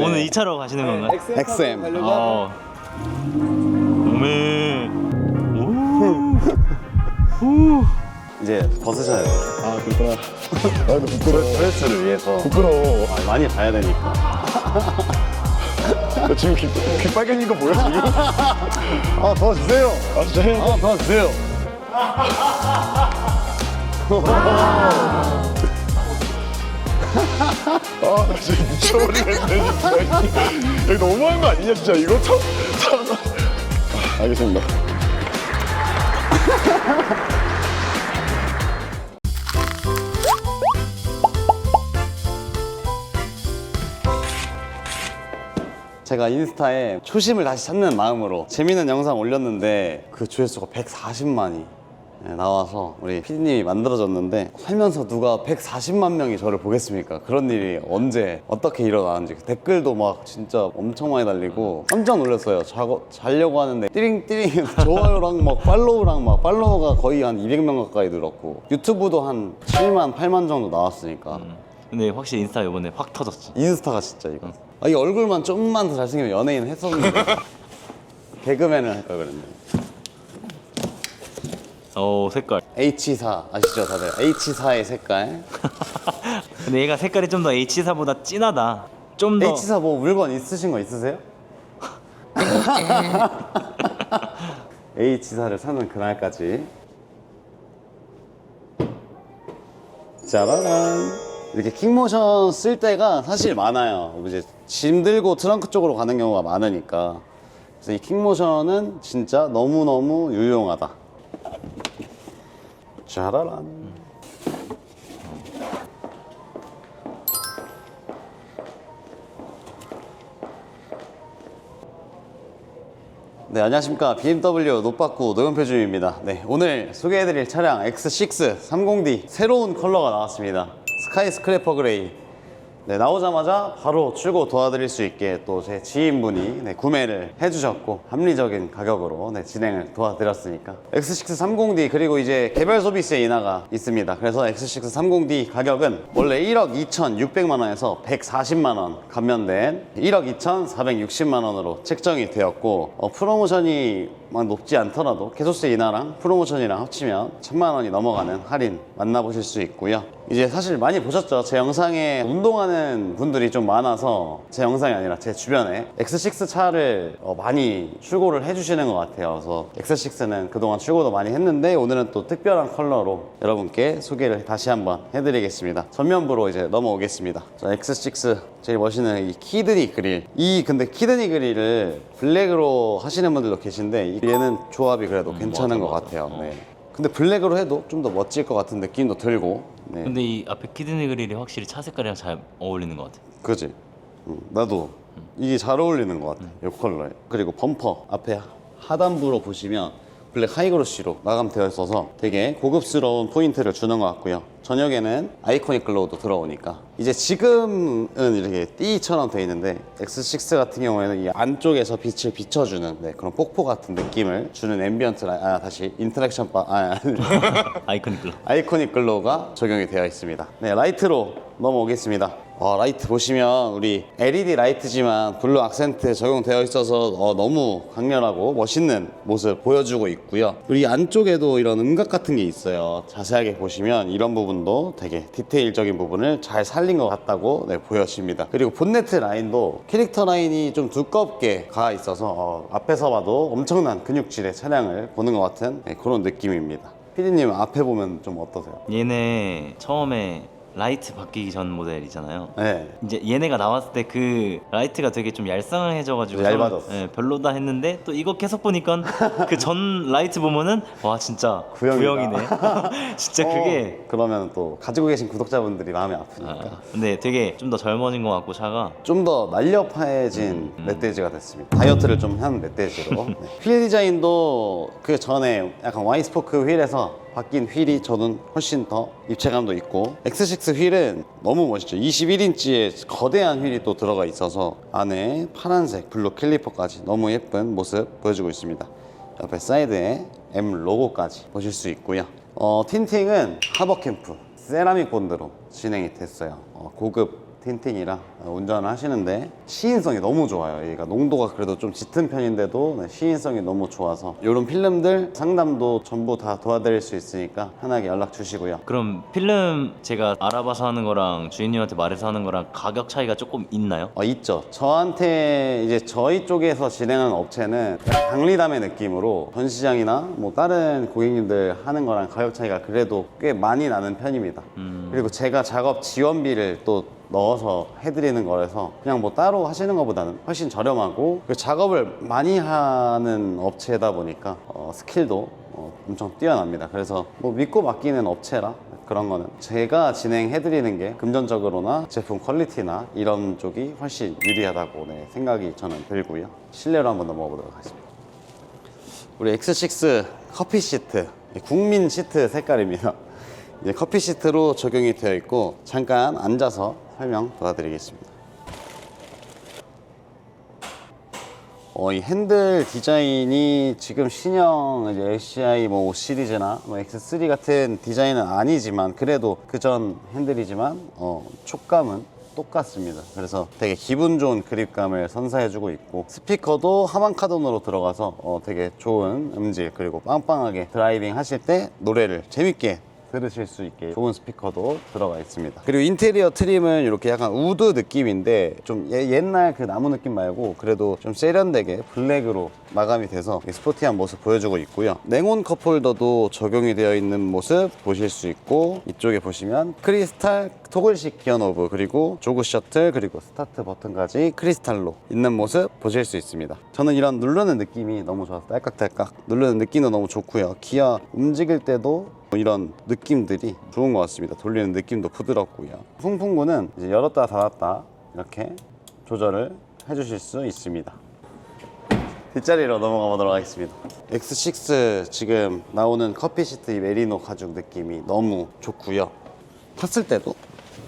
네. 오늘 2차로 가시는 건가요? XM. 어. 오메. 이제 벗으셔야 돼요. 아 그렇구나. 아 부끄러워. 스트레스를 위해서 부끄러워. 아, 많이 봐야 되니까. 나 지금 귀, 귀 빨개진 거 보여 지금? 아 도와주세요. 아 진짜요? 아, 도와주세요. 아 나 진짜 미쳐버리겠네 진짜. 여기 너무한 거 아니냐 진짜 이거 참. 참. 아, 알겠습니다. 제가 인스타에 초심을 다시 찾는 마음으로 재밌는 영상 올렸는데 그 조회수가 140만이 나와서 우리 PD님이 만들어졌는데 살면서 누가 140만 명이 저를 보겠습니까? 그런 일이 언제 어떻게 일어나는지 댓글도 막 진짜 엄청 많이 달리고 깜짝 놀랐어요. 자고, 자려고 하는데 띠링띠링 좋아요랑 막 팔로우랑 막 팔로워가 거의 한 200명 가까이 늘었고 유튜브도 한 7만 8만 정도 나왔으니까 근데 확실히 인스타 이번에 확 터졌지. 인스타가 진짜 이거. 아, 이 얼굴만 좀만 더 잘생기면 연예인 했었는데. 개그맨을 할 걸 그랬네. 어 색깔. H4 아시죠 다들? H4의 색깔. 근데 얘가 색깔이 좀 더 H4보다 진하다. 좀 더. H4 뭐 물건 있으신 거 있으세요? H4를 사는 그날까지. 짜라란. 이렇게 킥모션 쓸 때가 사실 많아요. 이제 짐 들고 트렁크 쪽으로 가는 경우가 많으니까. 그래서 이 킥모션은 진짜 너무너무 유용하다. 짜라란. 네, 안녕하십니까. BMW 노빠꾸 노영표 주임입니다. 네, 오늘 소개해드릴 차량 X6 30D 새로운 컬러가 나왔습니다. 스카이 스크래퍼 그레이. 네, 나오자마자 바로 출고 도와드릴 수 있게 또 제 지인분이 네, 구매를 해주셨고 합리적인 가격으로 네, 진행을 도와드렸으니까 X6 30D 그리고 이제 개별 소비세 인하가 있습니다. 그래서 X6 30D 가격은 원래 1억 2,600만 원에서 140만 원 감면된 1억 2,460만 원으로 책정이 되었고 어, 프로모션이 막 높지 않더라도 개소세 인하랑 프로모션이랑 합치면 천만 원이 넘어가는 할인 만나보실 수 있고요. 이제 사실 많이 보셨죠? 제 영상에 운동하는 분들이 좀 많아서 제 영상이 아니라 제 주변에 X6 차를 어, 많이 출고를 해주시는 것 같아요. 그래서 X6는 그동안 출고도 많이 했는데 오늘은 또 특별한 컬러로 여러분께 소개를 다시 한번 해드리겠습니다. 전면부로 이제 넘어오겠습니다. 자, X6 제일 멋있는 이 키드니 그릴. 이 근데 키드니 그릴을 블랙으로 하시는 분들도 계신데 얘는 조합이 그래도 괜찮은 맞아, 것. 같아요. 어. 네. 근데 블랙으로 해도 좀 더 멋질 것 같은 느낌도 들고. 네. 근데 이 앞에 키드니 그릴이 확실히 차 색깔이랑 잘 어울리는 것 같아. 그지? 응, 나도 이게 잘 어울리는 것 같아. 이 컬러에. 그리고 범퍼 앞에 하단부로 보시면 블랙 하이그로시로 마감되어 있어서 되게 고급스러운 포인트를 주는 것 같고요. 저녁에는 아이코닉 글로우도 들어오니까 이제 지금은 이렇게 띠처럼 되어 있는데 X6 같은 경우에는 이 안쪽에서 빛을 비춰주는 네, 그런 폭포 같은 느낌을 주는 앰비언트 라이 아 다시 인터랙션 바 아, 아니. 아이코닉 글로. 아이코닉 글로우가 적용이 되어 있습니다. 네, 라이트로 넘어오겠습니다. 어, 라이트 보시면 우리 LED 라이트지만 블루 악센트 적용되어 있어서 어, 너무 강렬하고 멋있는 모습 보여주고 있고요. 우리 안쪽에도 이런 음각 같은 게 있어요. 자세하게 보시면 이런 부분 도 되게 디테일적인 부분을 잘 살린 것 같다고 네, 보여집니다. 그리고 본네트 라인도 캐릭터 라인이 좀 두껍게 가 있어서 어, 앞에서 봐도 엄청난 근육질의 차량을 보는 것 같은 네, 그런 느낌입니다. 피디님 앞에 보면 좀 어떠세요? 얘네 처음에 라이트 바뀌기 전 모델이잖아요. 네. 이제 얘네가 나왔을 때 그 라이트가 되게 좀 얄쌍해져가지고 얇아졌어. 예, 별로다 했는데 또 이거 계속 보니까 그 전 라이트 보면은 와 진짜 구형이다. 구형이네. 진짜 그게 어, 그러면 또 가지고 계신 구독자분들이 마음이 아프니까 아, 근데 되게 좀 더 젊어진 것 같고 차가 좀 더 날렵해진 멧돼지가 됐습니다. 다이어트를 좀 한 멧돼지로. 네. 휠 디자인도 그 전에 약간 와이스포크 휠에서 바뀐 휠이 저는 훨씬 더 입체감도 있고 X6 휠은 너무 멋있죠. 21인치의 거대한 휠이 또 들어가 있어서 안에 파란색 블루 캘리퍼까지 너무 예쁜 모습 보여주고 있습니다. 옆에 사이드에 M 로고까지 보실 수 있고요. 어, 틴팅은 하버캠프 세라믹 본드로 진행이 됐어요. 어, 고급 틴팅이라 운전을 하시는데 시인성이 너무 좋아요. 얘가 농도가 그래도 좀 짙은 편인데도 네, 시인성이 너무 좋아서 이런 필름들 상담도 전부 다 도와드릴 수 있으니까 편하게 연락 주시고요. 그럼 필름 제가 알아봐서 하는 거랑 주인님한테 말해서 하는 거랑 가격 차이가 조금 있나요? 어, 있죠. 저한테 이제 저희 쪽에서 진행하는 업체는 약간 박리담의 느낌으로 전시장이나 뭐 다른 고객님들 하는 거랑 가격 차이가 그래도 꽤 많이 나는 편입니다. 그리고 제가 작업 지원비를 또 넣어서 해드리는 거라서 그냥 뭐 따로 하시는 것보다는 훨씬 저렴하고 그리고 작업을 많이 하는 업체다 보니까 어, 스킬도 어, 엄청 뛰어납니다. 그래서 뭐 믿고 맡기는 업체라 그런 거는 제가 진행해드리는 게 금전적으로나 제품 퀄리티나 이런 쪽이 훨씬 유리하다고 네, 생각이 저는 들고요. 실내로 한번 넘어가 보도록 하겠습니다. 우리 X6 커피 시트 국민 시트 색깔입니다. 이제 커피 시트로 적용이 되어 있고 잠깐 앉아서 설명 도와드리겠습니다. 어, 이 핸들 디자인이 지금 신형 이제 LCI 뭐 5 시리즈나 뭐 X3 같은 디자인은 아니지만 그래도 그전 핸들이지만 어, 촉감은 똑같습니다. 그래서 되게 기분 좋은 그립감을 선사해주고 있고 스피커도 하반 카돈으로 들어가서 어, 되게 좋은 음질 그리고 빵빵하게 드라이빙 하실 때 노래를 재밌게 들으실 수 있게 좋은 스피커도 들어가 있습니다. 그리고 인테리어 트림은 이렇게 약간 우드 느낌인데 좀 예- 옛날 그 나무 느낌 말고 그래도 좀 세련되게 블랙으로 마감이 돼서 스포티한 모습 보여주고 있고요. 냉온 컵홀더도 적용이 되어 있는 모습 보실 수 있고 이쪽에 보시면 크리스탈 토글식 기어 노브 그리고 조그 셔틀 그리고 스타트 버튼까지 크리스탈로 있는 모습 보실 수 있습니다. 저는 이런 누르는 느낌이 너무 좋아서 딸깍딸깍 누르는 느낌도 너무 좋고요. 기어 움직일 때도 이런 느낌들이 좋은 것 같습니다. 돌리는 느낌도 부드럽고요. 풍풍구는 이제 열었다 닫았다 이렇게 조절을 해주실 수 있습니다. 뒷자리로 넘어가 보도록 하겠습니다. X6 지금 나오는 커피 시트 이 메리노 가죽 느낌이 너무 좋고요. 탔을 때도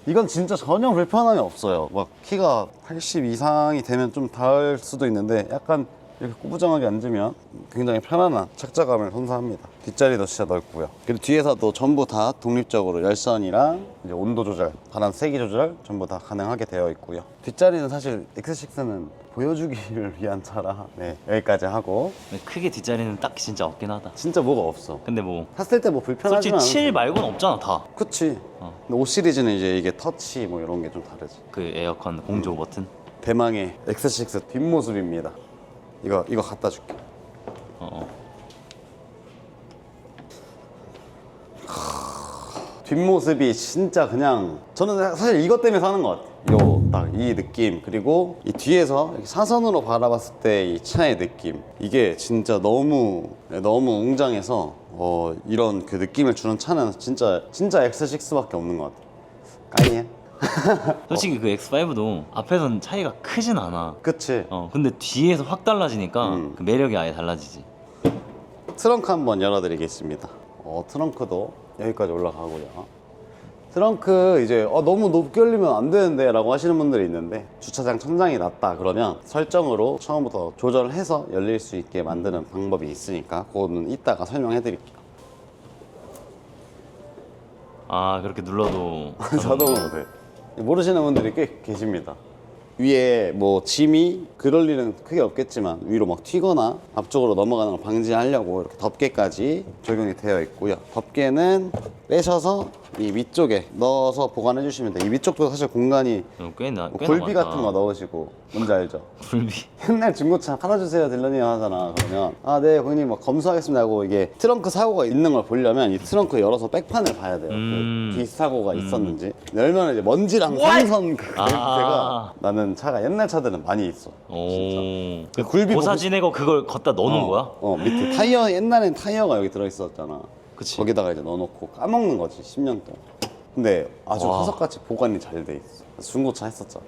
이건 진짜 전혀 불편함이 없어요. 막 키가 80 이상이 되면 좀 닿을 수도 있는데 약간 이렇게 꾸부정하게 앉으면 굉장히 편안한 착자감을 선사합니다. 뒷자리도 진짜 넓고요. 그리고 뒤에서도 전부 다 독립적으로 열선이랑 이제 온도 조절, 바람 세기 조절 전부 다 가능하게 되어 있고요. 뒷자리는 사실 X6는 보여주기를 위한 차라 네, 여기까지 하고 크게 뒷자리는 딱 진짜 없긴 하다. 진짜 뭐가 없어. 근데 뭐 탔을 때 뭐 불편하지 솔직히 않아. 7 말고는 없잖아 다. 그치. 어. 근데 5 시리즈는 이제 이게 터치 뭐 이런 게 좀 다르지. 그 에어컨 공조 버튼. 대망의 X6 뒷모습입니다. 이거 이거 갖다 줄게. 어, 어. 뒷모습이 진짜 그냥 저는 사실 이것 때문에 사는 것 같아요. 요 딱 이 느낌 그리고 이 뒤에서 이렇게 사선으로 바라봤을 때 이 차의 느낌 이게 진짜 너무 너무 웅장해서 어, 이런 그 느낌을 주는 차는 진짜 진짜 X6밖에 없는 것 같아요. 까이해? 솔직히 그 X5도 앞에선 차이가 크진 않아. 그치? 어 근데 뒤에서 확 달라지니까 음. 그 매력이 아예 달라지지. 트렁크 한번 열어드리겠습니다. 어, 트렁크도 여기까지 올라가고요. 트렁크 이제 어, 너무 높게 열리면 안 되는데 라고 하시는 분들이 있는데 주차장 천장이 낮다 그러면 설정으로 처음부터 조절해서 열릴 수 있게 만드는 방법이 있으니까 그거는 이따가 설명해 드릴게요. 아 그렇게 눌러도 자동으로 돼. 모르시는 분들이 꽤 계십니다. 위에 뭐 짐이 그럴 일은 크게 없겠지만 위로 막 튀거나 앞쪽으로 넘어가는 걸 방지하려고 이렇게 덮개까지 적용이 되어 있고요. 덮개는 빼셔서 이 위쪽에 넣어서 보관해 주시면 돼요. 이 위쪽도 사실 공간이 어, 꽤나 뭐꽤 굴비 남았다. 같은 거 넣으시고 뭔지 알죠? 굴비. 옛날 중고차 팔아주세요 딜러님 하잖아 그러면 아 네 고객님 막 검수하겠습니다 하고 이게 트렁크 사고가 있는 걸 보려면 이 트렁크 열어서 백판을 봐야 돼요 음. 그 뒷사고가 있었는지 열면 이제 먼지랑 산선 그 아. 냄새가 나는 차가 옛날 차들은 많이 있어 오. 그 굴비 고사 보고 지내고 그걸 걷다 넣는 어, 거야? 어 밑에 타이어 옛날엔 타이어가 여기 들어있었잖아 그치. 거기다가 이제 넣어놓고 까먹는 거지 10년 동안 근데 아주 와. 화석같이 보관이 잘 돼 있어 중고차 했었잖아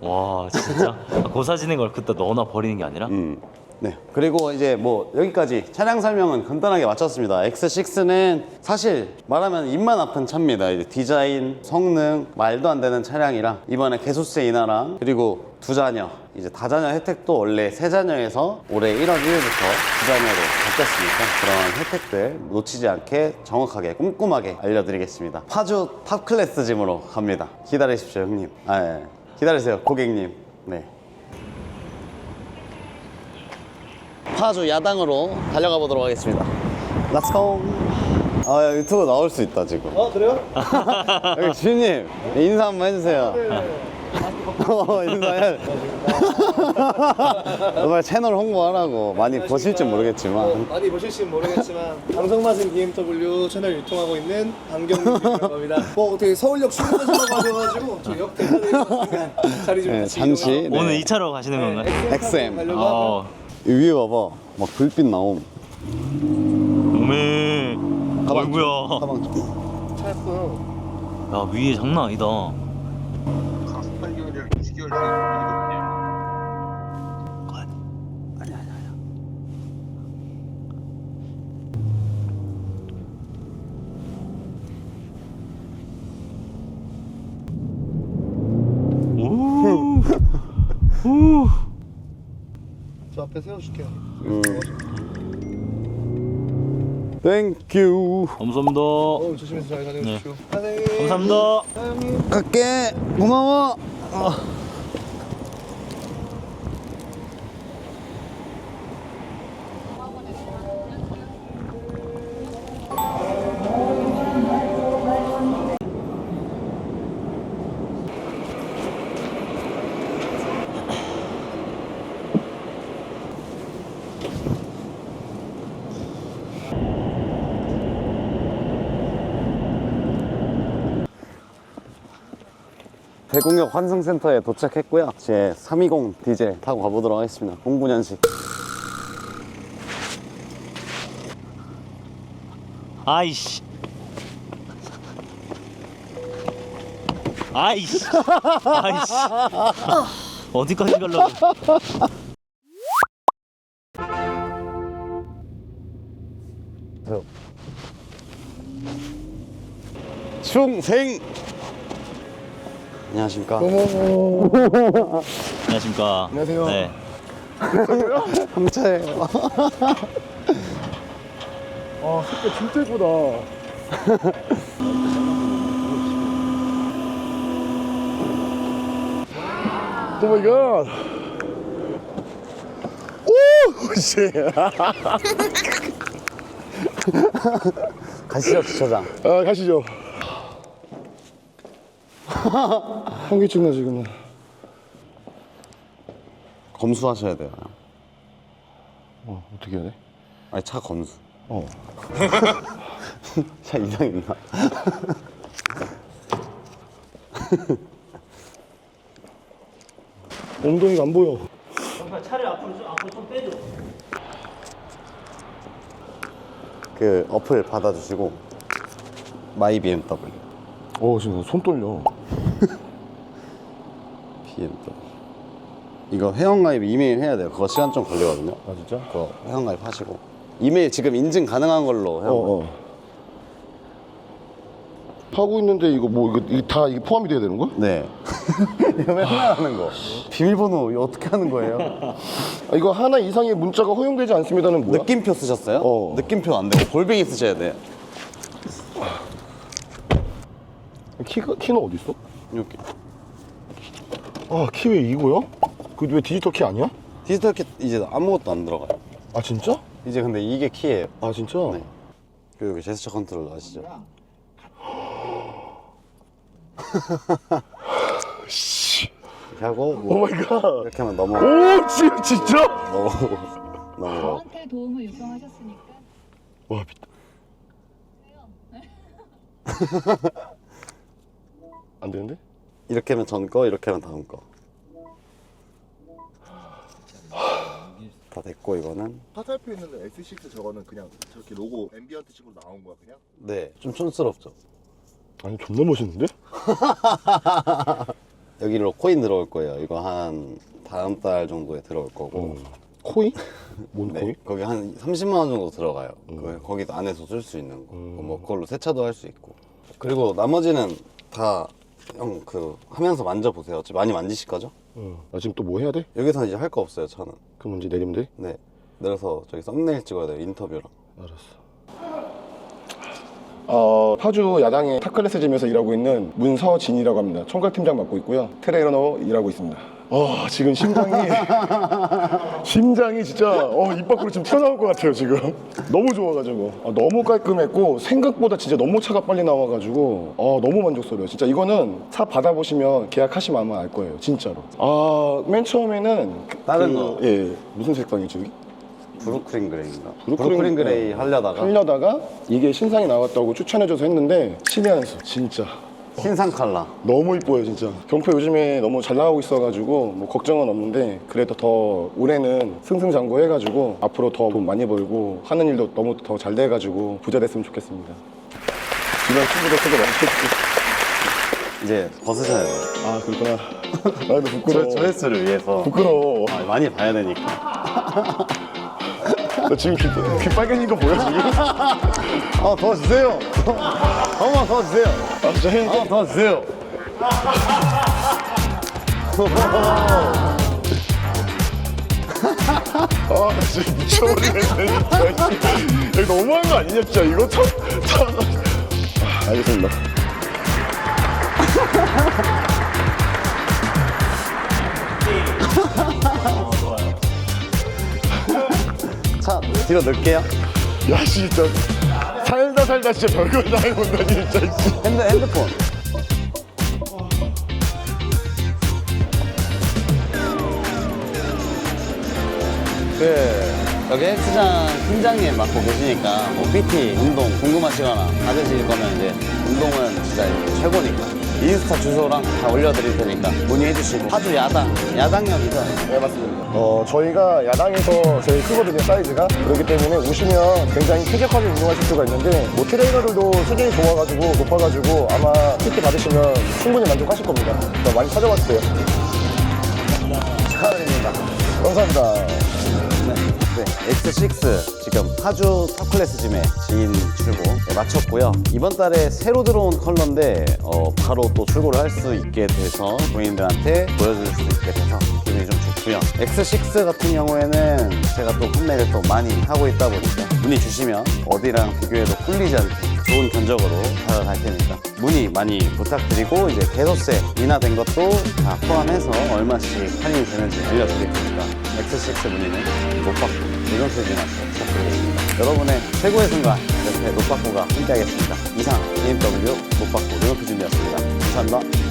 와 진짜 아, 고사 지낸 걸 그때 넣어놔 버리는 게 아니라? 음. 네. 그리고 이제 뭐 여기까지 차량 설명은 간단하게 마쳤습니다. X6는 사실 말하면 입만 아픈 차입니다. 이제 디자인, 성능, 말도 안 되는 차량이랑 이번에 개소세 인하랑 그리고 두 자녀, 이제 다자녀 혜택도 원래 세 자녀에서 올해 1월 1일부터 두 자녀로 바뀌었으니까 그런 혜택들 놓치지 않게 정확하게 꼼꼼하게 알려드리겠습니다. 파주 탑 클래스 짐으로 갑니다. 기다리십시오, 형님. 아, 예. 기다리세요, 고객님. 네. 파주 야당으로 달려가 보도록 하겠습니다. Let's go. 아, 야, 유튜브 나올 수 있다, 지금. 어 그래요? 여기 주님, 인사 한번 해주세요. 어, 인사해. 정말 채널 홍보하라고 많이 보실지 모르겠지만. 많이 보실지는 모르겠지만 방송 맛은 BMW 채널 유통하고 있는 방경민이라고 합니다. 뭐 어떻게 서울역 출근하시라고 하셔가지고 저역 대표님 자리 좀 네, 같이 잠시. 이동하고 네. 오늘 2차로 가시는 건가요? XM. 가려고 어, 이 위에 봐봐. 막 불빛 나옴. 어이구야. 가방 좀. 차 예뻐요. 야, 위에 장난 아니다. 8개월이랑 20개월 중에 일이거든요. 아니, 아니, 아니. 오. 저 앞에 세워줄게요. 땡큐. 감사합니다. 어 조심해서 잘 다녀오십시오. 사장님. 감사합니다. 사장님. 갈게. 고마워. 대공역 환승센터에 도착했고요. 제 320 디젤 타고 가보도록 하겠습니다. 09년식. 아이씨. 아이씨. 아이씨. 어디까지 가려고? 충생. 안녕하십니까. 안녕하십니까. 안녕하세요. 네. 함차예요. 아 색깔 진짜 예쁘다 오 마이 갓 오! 씨. 가시죠, 주차장. 아 가시죠 현기증 나 지금 검수하셔야 돼요. 어, 어떻게 해야 돼? 아니, 차 검수. 어 차 이상 있나? 엉덩이가 안 보여 그 어플 받아주시고 마이 BMW. 어 지금 손 떨려 BMW. 이거 회원가입 이메일 해야 돼요. 그거 시간 좀 걸리거든요. 아 진짜? 그거 회원가입 하시고 이메일 지금 인증 가능한 걸로 회원. 어어 하고 있는데 이거 뭐 이거, 이거 다 이게 포함이 돼야 되는 거야? 네. 이거 맨날 하는 거. 비밀번호 이거 어떻게 하는 거예요? 아, 이거 하나 이상의 문자가 허용되지 않습니다는 뭐야? 느낌표 쓰셨어요? 어. 느낌표 안 되고 골뱅이 쓰셔야 돼요. 키가 키는 어디 있어? 이렇게. 아키 왜 이거야? 그왜 디지털 키 아니야? 디지털 키 이제 아무것도 안 들어가요. 아 진짜? 이제 근데 이게 키예요. 아 진짜? 네. 그리고 여기 제스처 컨트롤 아시죠? 씨. 이렇게 하고 오 뭐 마이 갓. 이렇게 하면 넘어 오 진, 진짜? 넘어오고 넘어가고 저한테 도움을 요청하셨으니까 와 미... 안 되는데? 이렇게 하면 전 거, 이렇게 하면 다음 거. 다 됐고 이거는 화살표 있는 S6 저거는 그냥 저렇게 로고 앰비언트 식으로 나온 거야 그냥? 네 좀 촌스럽죠. 아니 존나 멋있는데? 여기로 코인 들어올 거예요. 이거 한 다음 달 정도에 들어올 거고 코인? 뭔 네, 코인? 거기 한 30만 원 정도 들어가요. 그, 거기도 안에서 쓸 수 있는 거. 뭐 그걸로 세차도 할 수 있고. 그리고 나머지는 다 형 그 하면서 만져보세요. 어차피 많이 만지실 거죠? 응. 나 지금 또 뭐 해야 돼? 여기서 이제 할 거 없어요. 저는. 그럼 이제 내리면 돼? 네. 내려서 저기 썸네일 찍어야 돼요. 인터뷰랑. 알았어. 어, 파주 야당의 타클래스 짐에서 일하고 있는 문서진이라고 합니다. 총괄팀장 맡고 있고요. 트레이너로 일하고 있습니다. 어, 지금 심장이 심장이 진짜 어, 입 밖으로 지금 튀어나올 것 같아요, 지금. 너무 좋아가지고. 어, 너무 깔끔했고 생각보다 진짜 너무 차가 빨리 나와가지고 어, 너무 만족스러워요. 진짜 이거는 차 받아보시면 계약하시면 아마 알 거예요, 진짜로. 아, 맨 처음에는 다른 그, 거. 예, 무슨 색상이죠, 여기? 브루클린 그레이인가? 브루클린- 브루클린, 그레이 네. 하려다가 하려다가 이게 신상이 나왔다고 추천해줘서 했는데 신의 한수 진짜 신상 칼라. 너무 이뻐요 진짜. 경포 요즘에 너무 잘 나가고 있어가지고 뭐 걱정은 없는데 그래도 더 올해는 승승장구 해가지고 앞으로 더 돈 많이 벌고 하는 일도 너무 더 잘 돼가지고 부자 됐으면 좋겠습니다. 주변 친구들 소개 많이 해주고 이제 벗으셔야 돼요. 아 그렇구나. 조, 부끄러워. 조회수를 위해서. 부끄러워. 아, 많이 봐야 되니까. 나 지금 귀, 귀 빨개진 거 보여 지금? 어, 더 주세요. 어머, 더 주세요. 아 진짜 해 어, 더 주세요. 아, 나 진짜 미쳐버리겠네, 진짜. 이거 너무한 거 아니냐, 진짜. 이거 참, 참. 아, 알겠습니다. 뒤로 넣을게요. 야, 씨, 진짜. 살다 살다 진짜 별걸 다 해본다, 진짜. 씨. 핸드, 핸드폰. 그 여기 헬스장 팀장님 맡고 계시니까 뭐 PT 운동 궁금하시거나 받으실 거면 이제 운동은 진짜 최고니까 인스타 주소랑 다 올려드릴 테니까 문의해 주시고 파주 야당 야당역이죠 네, 맞습니다. 어, 저희가 야당에서 제일 크거든요, 사이즈가. 그렇기 때문에 오시면 굉장히 쾌적하게 운동하실 수가 있는데, 뭐 트레이너들도 수준이 좋아가지고, 높아가지고, 아마 PT 받으시면 충분히 만족하실 겁니다. 많이 찾아와주세요. 축하드립니다 감사합니다. 네, 네, X6 지금 파주 탑클래스 짐에 지인 출고 네, 마쳤고요. 이번 달에 새로 들어온 컬러인데 어, 바로 또 출고를 할 수 있게 돼서 고객님들한테 보여줄 수 있게 돼서 기분이 좀 좋고요. X6 같은 경우에는 제가 또 판매를 또 많이 하고 있다 보니까 문의 주시면 어디랑 비교해도 꿀리지 않게 좋은 견적으로 다가갈 테니까 문의 많이 부탁드리고 이제 개소세 인하된 것도 다 포함해서 얼마씩 할인이 되는지 알려드릴 테니까 X6 문의는 못 받고 이런 소리 나서 부탁드리겠습니다. 여러분의 최고의 순간 못 받고가 함께하겠습니다. 이상 BMW 못 받고 노력해 준비였습니다. 감사합니다.